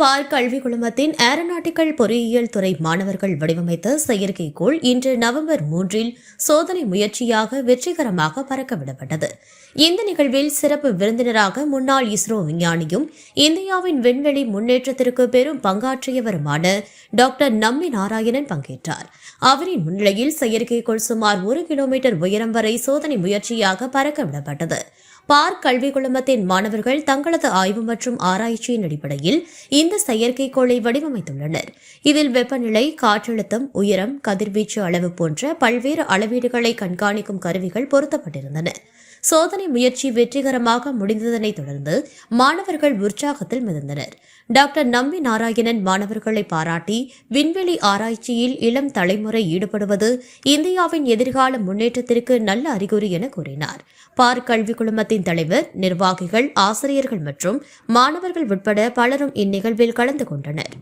பால் கல்வி குழுமத்தின் ஏரோநாட்டிக்கல் பொறியியல் துறை மாணவர்கள் வடிவமைத்த செயற்கைக்கோள் இன்று நவம்பர் மூன்றில் சோதனை முயற்சியாக வெற்றிகரமாக பறக்கவிடப்பட்டது. இந்த நிகழ்வில் சிறப்பு விருந்தினராக முன்னாள் இஸ்ரோ விஞ்ஞானியும் இந்தியாவின் விண்வெளி முன்னேற்றத்திற்கு பெரும் பங்காற்றியவருமான டாக்டர் நம்மி நாராயணன் பங்கேற்றார். அவரின் முன்னிலையில் செயற்கைக்கோள் சுமார் ஒரு கிலோமீட்டர் உயரம் வரை சோதனை முயற்சியாக பறக்கவிடப்பட்டது. பார்க் கல்வி குழுமத்தின் மாணவர்கள் தங்களது ஆய்வு மற்றும் ஆராய்ச்சியின் அடிப்படையில் இந்த செயற்கைக்கோளை வடிவமைத்துள்ளனர். இதில் வெப்பநிலை காற்றழுத்தம் உயரம் கதிர்வீச்சு அளவு போன்ற பல்வேறு அளவீடுகளை கண்காணிக்கும் கருவிகள் பொருத்தப்பட்டிருந்தன. சோதனை முயற்சி வெற்றிகரமாக முடிந்ததனைத் தொடர்ந்து மாணவர்கள் உற்சாகத்தில் மிதந்தனர். டாக்டர் நம்பி நாராயணன் மாணவர்களை பாராட்டி விண்வெளி ஆராய்ச்சியில் இளம் தலைமுறை ஈடுபடுவது இந்தியாவின் எதிர்கால முன்னேற்றத்திற்கு நல்ல அறிகுறி என கூறினார். பார்க் கல்வி குழுமத்தின் தலைவர் நிர்வாகிகள் ஆசிரியர்கள் மற்றும் மாணவர்கள் உட்பட பலரும் இந்நிகழ்வில் கலந்து கொண்டனர்.